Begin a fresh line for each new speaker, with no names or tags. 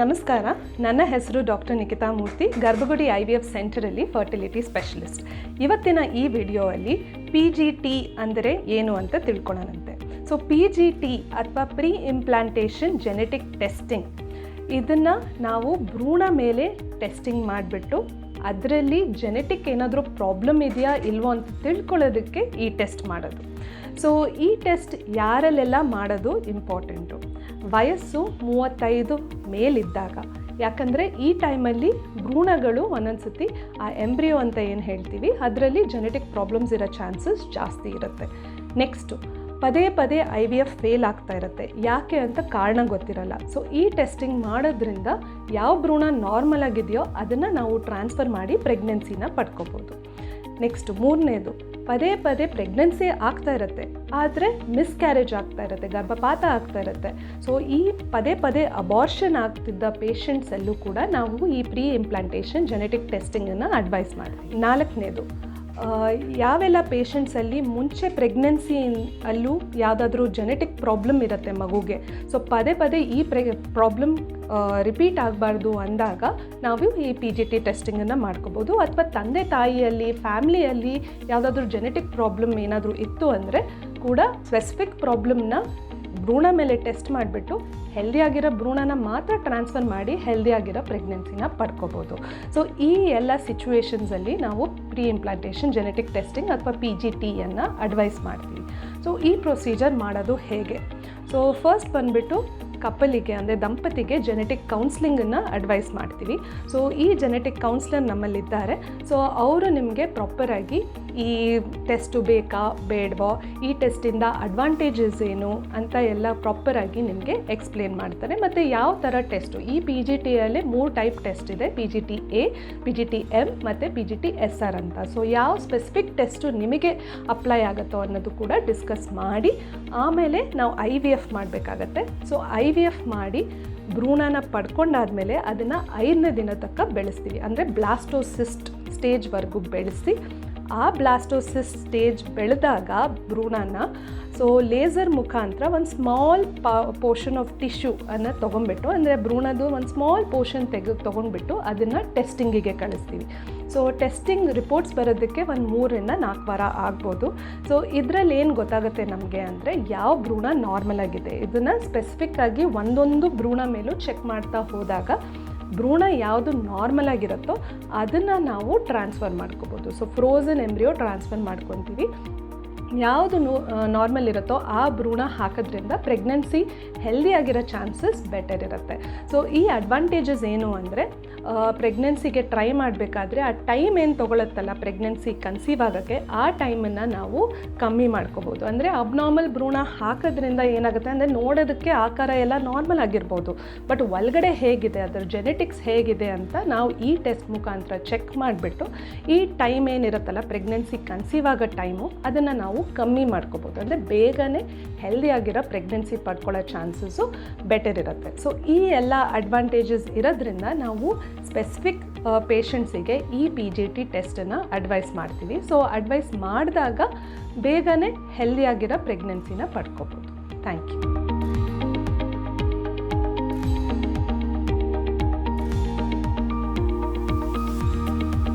ನಮಸ್ಕಾರ. ನನ್ನ ಹೆಸರು ಡಾಕ್ಟರ್ ನಿಖಿತಾ ಮೂರ್ತಿ, ಗರ್ಭಗುಡಿ ಐ ವಿ ಎಫ್ ಸೆಂಟರಲ್ಲಿ ಫರ್ಟಿಲಿಟಿ ಸ್ಪೆಷಲಿಸ್ಟ್ ಇವತ್ತಿನ ಈ ವಿಡಿಯೋಯಲ್ಲಿ ಪಿ ಜಿ ಟಿ ಅಂದರೆ ಏನು ಅಂತ ತಿಳ್ಕೊಳ್ಳೋಣಂತೆ ಸೊ ಪಿ ಜಿ ಟಿ ಅಥವಾ ಪ್ರೀ ಇಂಪ್ಲಾಂಟೇಷನ್ ಜೆನೆಟಿಕ್ ಟೆಸ್ಟಿಂಗ್ ಇದನ್ನು ನಾವು ಭ್ರೂಣ ಮೇಲೆ ಟೆಸ್ಟಿಂಗ್ ಮಾಡಿಬಿಟ್ಟು ಅದರಲ್ಲಿ ಜೆನೆಟಿಕ್ ಏನಾದರೂ ಪ್ರಾಬ್ಲಮ್ ಇದೆಯಾ ಇಲ್ವೋ ಅಂತ ತಿಳ್ಕೊಳ್ಳೋದಕ್ಕೆ ಈ ಟೆಸ್ಟ್ ಮಾಡೋದು. ಸೊ ಈ ಟೆಸ್ಟ್ ಯಾರಲ್ಲೆಲ್ಲ ಮಾಡೋದು ಇಂಪಾರ್ಟೆಂಟು ವಯಸ್ಸು ಮೂವತ್ತೈದು ಮೇಲಿದ್ದಾಗ. ಯಾಕಂದರೆ ಈ ಟೈಮಲ್ಲಿ ಭ್ರೂಣಗಳು ಒಂದೊಂದು ಸತಿ ಆ ಎಂಬ್ರಿಯೋ ಅಂತ ಏನು ಹೇಳ್ತೀವಿ, ಅದರಲ್ಲಿ ಜೆನೆಟಿಕ್ ಪ್ರಾಬ್ಲಮ್ಸ್ ಇರೋ ಚಾನ್ಸಸ್ ಜಾಸ್ತಿ ಇರುತ್ತೆ. ನೆಕ್ಸ್ಟು ಪದೇ ಪದೇ ಐ ವಿ ಎಫ್ ಫೇಲ್ ಆಗ್ತಾ ಇರುತ್ತೆ. ಯಾಕೆ ಅಂತ ಕಾರಣ ಗೊತ್ತಿರಲ್ಲ. ಸೊ ಈ ಟೆಸ್ಟಿಂಗ್ ಮಾಡೋದ್ರಿಂದ ಯಾವ ಭ್ರೂಣ ನಾರ್ಮಲ್ ಆಗಿದೆಯೋ ಅದನ್ನು ನಾವು ಟ್ರಾನ್ಸ್ಫರ್ ಮಾಡಿ ಪ್ರೆಗ್ನೆನ್ಸಿನ ಪಡ್ಕೋಬೋದು. ನೆಕ್ಸ್ಟ್ ಮೂರನೇದು ಪದೇ ಪದೇ ಪ್ರೆಗ್ನೆನ್ಸಿ ಆಗ್ತಾ ಇರುತ್ತೆ. ಆದರೆ ಮಿಸ್ಕ್ಯಾರೇಜ್ ಆಗ್ತಾ ಇರುತ್ತೆ, ಗರ್ಭಪಾತ ಆಗ್ತಾ ಇರುತ್ತೆ. ಸೊ ಈ ಪದೇ ಪದೇ ಅಬಾರ್ಷನ್ ಆಗ್ತಿದ್ದ ಪೇಷಂಟ್ಸಲ್ಲೂ ಕೂಡ ನಾವು ಈ ಪ್ರೀ ಇಂಪ್ಲಾಂಟೇಷನ್ ಜೆನೆಟಿಕ್ ಟೆಸ್ಟಿಂಗನ್ನು ಅಡ್ವೈಸ್ ಮಾಡ್ತೀವಿ. ನಾಲ್ಕನೇದು ಯಾವೆಲ್ಲ ಪೇಷಂಟ್ಸಲ್ಲಿ ಮುಂಚೆ ಪ್ರೆಗ್ನೆನ್ಸಿ ಅಲ್ಲೂ ಯಾವುದಾದ್ರೂ ಜೆನೆಟಿಕ್ ಪ್ರಾಬ್ಲಮ್ ಇರುತ್ತೆ ಮಗುಗೆ. ಸೊ ಪದೇ ಪದೇ ಈ ಪ್ರೆ ಪ್ರಾಬ್ಲಮ್ ರಿಪೀಟ್ ಆಗಬಾರ್ದು ಅಂದಾಗ ನಾವು ಈ ಪಿ ಜಿ ಟಿ ಟೆಸ್ಟಿಂಗನ್ನು ಮಾಡ್ಕೋಬೋದು. ಅಥವಾ ತಂದೆ ತಾಯಿಯಲ್ಲಿ ಫ್ಯಾಮ್ಲಿಯಲ್ಲಿ ಯಾವುದಾದ್ರೂ ಜೆನೆಟಿಕ್ ಪ್ರಾಬ್ಲಮ್ ಏನಾದರೂ ಇತ್ತು ಅಂದರೆ ಕೂಡ ಸ್ಪೆಸಿಫಿಕ್ ಪ್ರಾಬ್ಲಮ್ನ ಭ್ರೂಣ ಮೇಲೆ ಟೆಸ್ಟ್ ಮಾಡಿಬಿಟ್ಟು ಹೆಲ್ದಿಯಾಗಿರೋ ಭ್ರೂಣನ ಮಾತ್ರ ಟ್ರಾನ್ಸ್ಫರ್ ಮಾಡಿ ಹೆಲ್ದಿಯಾಗಿರೋ ಪ್ರೆಗ್ನೆನ್ಸಿನ ಪಡ್ಕೋಬೋದು. ಸೊ ಈ ಎಲ್ಲ ಸಿಚುವೇಷನ್ಸಲ್ಲಿ ನಾವು ಪ್ರೀ ಇಂಪ್ಲಾಂಟೇಷನ್ ಜೆನೆಟಿಕ್ ಟೆಸ್ಟಿಂಗ್ ಅಥವಾ ಪಿ ಜಿ ಟಿಯನ್ನು ಅಡ್ವೈಸ್ ಮಾಡ್ತೀವಿ. ಸೊ ಈ ಪ್ರೊಸೀಜರ್ ಮಾಡೋದು ಹೇಗೆ? ಸೊ ಫಸ್ಟ್ ಬಂದುಬಿಟ್ಟು ಕಪಲಿಗೆ, ಅಂದರೆ ದಂಪತಿಗೆ ಜೆನೆಟಿಕ್ ಕೌನ್ಸ್ಲಿಂಗನ್ನು ಅಡ್ವೈಸ್ ಮಾಡ್ತೀವಿ. ಸೊ ಈ ಜೆನೆಟಿಕ್ ಕೌನ್ಸ್ಲರ್ ನಮ್ಮಲ್ಲಿದ್ದಾರೆ. ಸೊ ಅವರು ನಿಮಗೆ ಪ್ರಾಪರಾಗಿ ಈ ಟೆಸ್ಟು ಬೇಕಾ, ಬೇಡವೋ, ಈ ಟೆಸ್ಟಿಂದ ಅಡ್ವಾಂಟೇಜಸ್ ಏನು ಅಂತ ಎಲ್ಲ ಪ್ರಾಪರಾಗಿ ನಿಮಗೆ ಎಕ್ಸ್ಪ್ಲೇನ್ ಮಾಡ್ತಾರೆ. ಮತ್ತು ಯಾವ ಥರ ಟೆಸ್ಟು ಈ ಪಿ ಜಿ ಟಿಯಲ್ಲಿ ಮೂರು ಟೈಪ್ ಟೆಸ್ಟ್ ಇದೆ. P G T A P G T M ಮತ್ತು P G T S R ಅಂತ. ಸೊ ಯಾವ ಸ್ಪೆಸಿಫಿಕ್ ಟೆಸ್ಟು ನಿಮಗೆ ಅಪ್ಲೈ ಆಗುತ್ತೋ ಅನ್ನೋದು ಕೂಡ ಡಿಸ್ಕಸ್ ಮಾಡಿ, ಆಮೇಲೆ ನಾವು ಐ ವಿ ಎಫ್ ಮಾಡಬೇಕಾಗತ್ತೆ. ಸೊ ಐ ವಿ ಎಫ್ ಮಾಡಿ ಭ್ರೂಣನ ಪಡ್ಕೊಂಡಾದಮೇಲೆ ಅದನ್ನು ಐದನೇ ದಿನ ತಕ್ಕ ಬೆಳೆಸ್ತೀವಿ. ಅಂದರೆ ಬ್ಲಾಸ್ಟೋಸಿಸ್ಟ್ ಸ್ಟೇಜ್ವರೆಗೂ ಬೆಳೆಸಿ ಆ ಬ್ಲಾಸ್ಟೋಸಿಸ್ ಸ್ಟೇಜ್ ಬೆಳೆದಾಗ ಭ್ರೂಣನ ಸೊ ಲೇಸರ್ ಮುಖಾಂತರ ಒಂದು ಸ್ಮಾಲ್ ಪೋರ್ಷನ್ ಆಫ್ ಟಿಶ್ಯೂ ಅನ್ನು ತೊಗೊಂಡ್ಬಿಟ್ಟು, ಅಂದರೆ ಭ್ರೂಣದು ಒಂದು ಸ್ಮಾಲ್ ಪೋರ್ಷನ್ ತೆಗೆದು ತೊಗೊಂಡ್ಬಿಟ್ಟು ಅದನ್ನು ಟೆಸ್ಟಿಂಗಿಗೆ ಕಳಿಸ್ತೀವಿ. ಸೊ ಟೆಸ್ಟಿಂಗ್ ರಿಪೋರ್ಟ್ಸ್ ಬರೋದಕ್ಕೆ ಒಂದು ಮೂರರಿಂದ ನಾಲ್ಕು ವಾರ ಆಗ್ಬೋದು. ಸೊ ಇದರಲ್ಲಿ ಏನು ಗೊತ್ತಾಗುತ್ತೆ ನಮಗೆ ಅಂದರೆ ಯಾವ ಭ್ರೂಣ ನಾರ್ಮಲ್ ಆಗಿದೆ. ಇದನ್ನು ಸ್ಪೆಸಿಫಿಕ್ ಆಗಿ ಒಂದೊಂದು ಭ್ರೂಣ ಮೇಲೂ ಚೆಕ್ ಮಾಡ್ತಾ ಹೋದಾಗ ಭ್ರೂಣ ಯಾವುದು ನಾರ್ಮಲ್ ಆಗಿರುತ್ತೋ ಅದನ್ನು ನಾವು ಟ್ರಾನ್ಸ್ಫರ್ ಮಾಡ್ಕೋಬೋದು. ಸೊ ಫ್ರೋಝನ್ ಎಂಬ್ರಿಯೋ ಟ್ರಾನ್ಸ್ಫರ್ ಮಾಡ್ಕೊತೀವಿ. ಯಾವುದು ನಾರ್ಮಲ್ ಇರುತ್ತೋ ಆ ಭ್ರೂಣ ಹಾಕೋದ್ರಿಂದ ಪ್ರೆಗ್ನೆನ್ಸಿ ಹೆಲ್ದಿ ಆಗಿರೋ ಚಾನ್ಸಸ್ ಬೆಟರ್ ಇರುತ್ತೆ. ಸೊ ಈ ಅಡ್ವಾಂಟೇಜಸ್ ಏನು ಅಂದರೆ ಪ್ರೆಗ್ನೆನ್ಸಿಗೆ ಟ್ರೈ ಮಾಡಬೇಕಾದ್ರೆ ಆ ಟೈಮ್ ಏನು ತೊಗೊಳತ್ತಲ್ಲ ಪ್ರೆಗ್ನೆನ್ಸಿ ಕನ್ಸೀವ್ ಆಗೋಕ್ಕೆ, ಆ ಟೈಮನ್ನು ನಾವು ಕಮ್ಮಿ ಮಾಡ್ಕೋಬೋದು. ಅಂದರೆ ಅಬ್ನಾರ್ಮಲ್ ಭ್ರೂಣ ಹಾಕೋದ್ರಿಂದ ಏನಾಗುತ್ತೆ ಅಂದರೆ ನೋಡೋದಕ್ಕೆ ಆಕಾರ ಎಲ್ಲ ನಾರ್ಮಲ್ ಆಗಿರ್ಬೋದು. ಬಟ್ ಒಳಗಡೆ ಹೇಗಿದೆ, ಅದರ ಜೆನೆಟಿಕ್ಸ್ ಹೇಗಿದೆ ಅಂತ ನಾವು ಈ ಟೆಸ್ಟ್ ಮುಖಾಂತರ ಚೆಕ್ ಮಾಡಿಬಿಟ್ಟು ಈ ಟೈಮ್ ಏನಿರುತ್ತಲ್ಲ ಪ್ರೆಗ್ನೆನ್ಸಿ ಕನ್ಸೀವ್ ಆಗೋ ಟೈಮು ಅದನ್ನು ನಾವು ಕಮ್ಮಿ ಮಾಡ್ಕೋಬೋದು. ಅಂದರೆ ಬೇಗನೆ ಹೆಲ್ದಿಯಾಗಿರೋ ಪ್ರೆಗ್ನೆನ್ಸಿ ಪಡ್ಕೊಳ್ಳೋ ಚಾನ್ಸಸ್ಸು ಬೆಟರ್ ಇರುತ್ತೆ. ಸೊ ಈ ಎಲ್ಲ ಅಡ್ವಾಂಟೇಜಸ್ ಇರೋದ್ರಿಂದ ನಾವು ಸ್ಪೆಸಿಫಿಕ್ ಪೇಷಂಟ್ಸಿಗೆ ಈ ಪಿ ಜಿ ಟಿ ಟೆಸ್ಟನ್ನು ಅಡ್ವೈಸ್ ಮಾಡ್ತೀವಿ. ಸೊ ಅಡ್ವೈಸ್ ಮಾಡಿದಾಗ ಬೇಗನೆ ಹೆಲ್ದಿಯಾಗಿರೋ ಪ್ರೆಗ್ನೆನ್ಸಿನ ಪಡ್ಕೋಬೋದು. Thank you